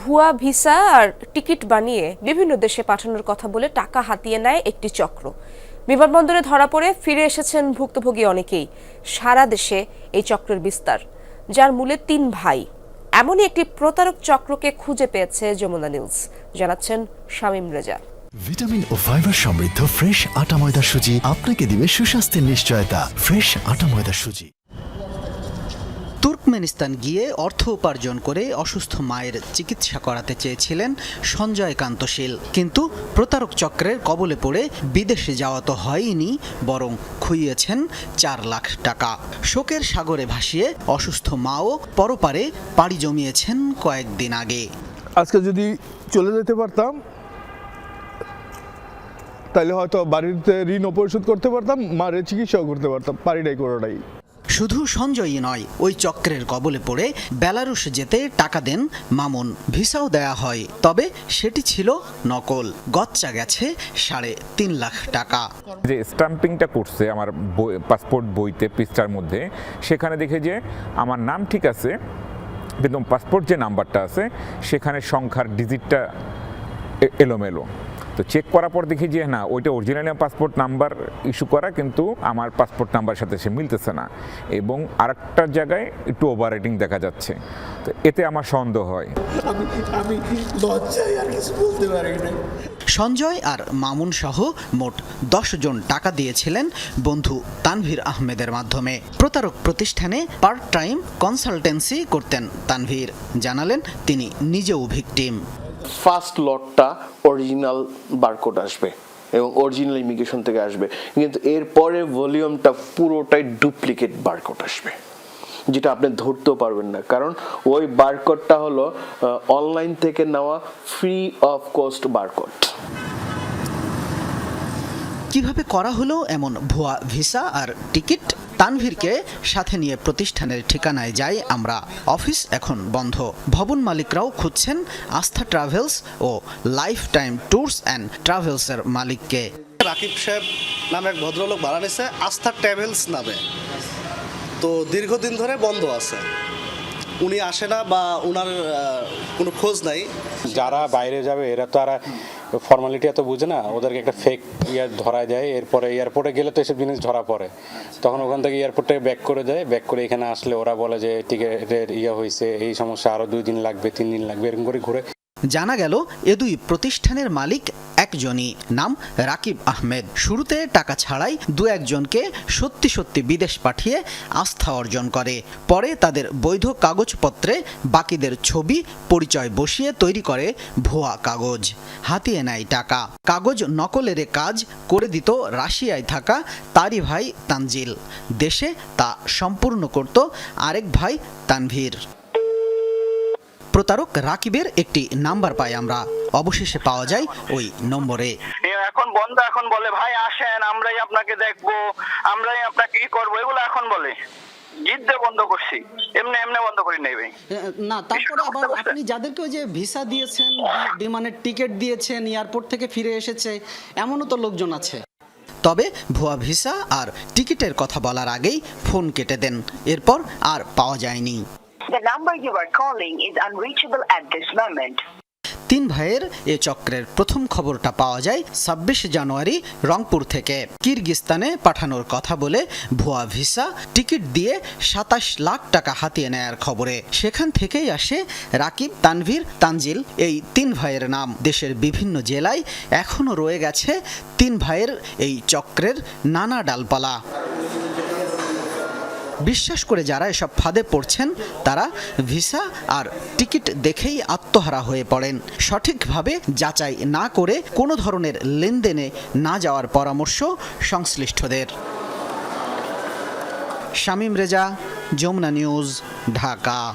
ভুয়া ভিসা আর টিকিট বানিয়ে বিভিন্ন দেশে পাঠানোর কথা বলে টাকা হাতিয়ে নেয় একটি চক্র। বিমানবন্দরে ধরা পড়ে ফিরে এসেছেন ভুক্তভোগী অনেকেই। সারা দেশে এই চক্রের বিস্তার, যার মূলে তিন ভাই। এমনই একটি প্রতারক চক্রকে খুঁজে পেয়েছে যমুনা নিউজ। জানাচ্ছেন শামীম রেজা। ভিটামিন ও ফাইবার সমৃদ্ধ ফ্রেশ আটা ময়দা সুজি আপনাকে দিবে সুস্বাস্থ্যের নিশ্চয়তা। ফ্রেশ আটা ময়দা সুজি। তুর্কমেনিস্তান গিয়ে অর্থ উপার্জন করে অসুস্থ মায়ের চিকিৎসা করাতে চেয়েছিলেন সঞ্জয় কান্তশীল কিন্তু প্রতারক চক্রের কবলে পড়ে বিদেশে যাওয়া তো হয়নি, বরং খুইয়েছেন চার লাখ টাকা। শোকের সাগরে ভাসিয়ে অসুস্থ মাও পরপারে পাড়ি জমিয়েছেন কয়েকদিন আগে। আজকে যদি চলে যেতে পারতাম তাহলে হয়তো বাড়িতে ঋণও পরিশোধ করতে পারতাম মারের চিকিৎসাও করতে পারতাম পারি নাই কোনোটাই। শুধু সঞ্জয়ই নয়, ওই চক্রের কবলে পড়ে বেলারুশ যেতে টাকা দেন মামুন, ভিসাও দেয়া হয়। তবে সেটি ছিল নকল, গচ্চা গেছে সাড়ে তিন লাখ টাকা। যে স্টাম্পিংটা করছে আমার পাসপোর্ট বইতে, পৃষ্ঠার মধ্যে, সেখানে দেখে যে আমার নাম ঠিক আছে, কিন্তু পাসপোর্ট যে নাম্বারটা আছে, সেখানে সংখ্যার ডিজিটটা এলোমেলো। তো চেক করার পর দেখি যে না ওইটা অরিজিনালি পাসপোর্ট নাম্বার ইস্যু করা কিন্তু আমার পাসপোর্ট নাম্বার সাথে সে মিলতেছে না। এবং আরেকটা জায়গায় একটু ওভার রেটিং দেখা যাচ্ছে। তো এতে আমার সন্দেহ হয়। আমি আমি লজ্জায় আর কিছু বলতে পারি না সঞ্জয় আর মামুন সহ মোট দশ জন টাকা দিয়েছিলেন বন্ধু তানভীর আহমেদের মাধ্যমে। প্রতারক প্রতিষ্ঠানে পার্ট টাইম কনসালটেন্সি করতেন তানভীর। জানালেন তিনি নিজেও ভিকটিম। ফার্স্ট লটটা অরিজিনাল বারকোড আসবে এবং অরিজিনাল ইমিগ্রেশন থেকে আসবে। কিন্তু এরপরে ভলিউমটা পুরোটাই ডুপ্লিকেট বারকোড আসবে, যেটা আপনি ধরতেও পারবেন না। কারণ ওই বারকোডটা হলো অনলাইন থেকে নেওয়া ফ্রি অফ কস্ট বারকোড কীভাবে করা হলো এমন ভুয়া ভিসা আর টিকিট? তানভীরকে সাথে নিয়ে প্রতিষ্ঠানের ঠিকানায় যাই আমরা। অফিস এখন বন্ধ। ভবন মালিকরাও খুঁজছেন আস্থা ট্রাভেলস ও লাইফ টাইম ট্যুরস অ্যান্ড ট্রাভেলসের মালিককে। রাকিব সাহেব নামে এক ভদ্রলোক ভাড়া নিছে আস্থা ট্রাভেলস নামে। তো দীর্ঘদিন ধরে বন্ধ আছে। উনি আসে না বা ওনার কোনো খোঁজ নাই। যারা বাইরে যাবে এরা তো আর ফর্মালিটি এত বুঝে না, ওদেরকে একটা ফেক ইয়ার ধরা দেয়, এরপরে এয়ারপোর্টে গেলে তো এসব জিনিস ধরা পড়ে। তখন ওখান থেকে এয়ারপোর্টে ব্যাক করে দেয় ব্যাক করে এখানে আসলে ওরা বলে যে টিকিটের ইয়ে হয়েছে এই সমস্যা আরও দুই দিন লাগবে, তিন দিন লাগবে, এরকম করে ঘুরে। জানা গেল, এ দুই প্রতিষ্ঠানের মালিক একজনই নাম রাকিব আহমেদ। শুরুতে টাকা ছাড়াই দু একজনকে সত্যি সত্যি বিদেশ পাঠিয়ে আস্থা অর্জন করে। পরে তাদের বৈধ কাগজপত্রে বাকিদের ছবি, পরিচয় বসিয়ে তৈরি করে ভুয়া কাগজ। হাতিয়ে নেয় টাকা। কাগজ নকলের কাজ করে দিত রাশিয়ায় থাকা তারই ভাই তানজিল। দেশে তা সম্পূর্ণ করত আরেক ভাই তানভীর। প্রতারক রাকিবের একটি নাম্বার পাই আমরা। অবশেষে পাওয়া যায় ওই নম্বরে। এখন বন্ধ এখন বলে ভাই আসেন আমরাই আপনাকে দেখব আমরাই আপনাকে ই করব। এগুলো এখন বলে জিদ্দে বন্ধ করছি। এমনি এমনি বন্ধ করি নাই ভাই। না তারপরে আবার বুঝতে আপনি যাদেরকে ওই যে ভিসা দিয়েছেন বিমানের টিকিট দিয়েছেন এয়ারপোর্ট থেকে ফিরে এসেছে এমনও তো লোকজন আছে। তবে ভুয়া ভিসা আর টিকিটের কথা বলার আগেই ফোন কেটে দেন। এরপর আর পাওয়া যায়নি। The number you are calling is unreachable at this moment. তিন ভাইয়ের এ চক্রের প্রথম খবরটা পাওয়া যায় ছাব্বিশ জানুয়ারি রংপুর থেকে। কিরগিস্তানে পাঠানোর কথা বলে ভুয়া ভিসা, টিকিট দিয়ে সাতাশ লাখ টাকা হাতিয়ে নেয়ার খবরে। সেখান থেকেই আসে রাকিব, তানভীর, তানজিল এই তিন ভাইয়ের নাম। দেশের বিভিন্ন জেলায় এখনও রয়ে গেছে তিন ভাইয়ের এই চক্রের নানা ডালপালা। বিশ্বাস করে যারা এসব ফাঁদে পড়ছেন, তারা ভিসা আর টিকিট দেখেই আত্মহারা হয়ে পড়েন। সঠিকভাবে যাচাই না করে কোনো ধরনের লেনদেনে না যাওয়ার পরামর্শ সংশ্লিষ্টদের। শামীম রেজা, যমুনা নিউজ, ঢাকা।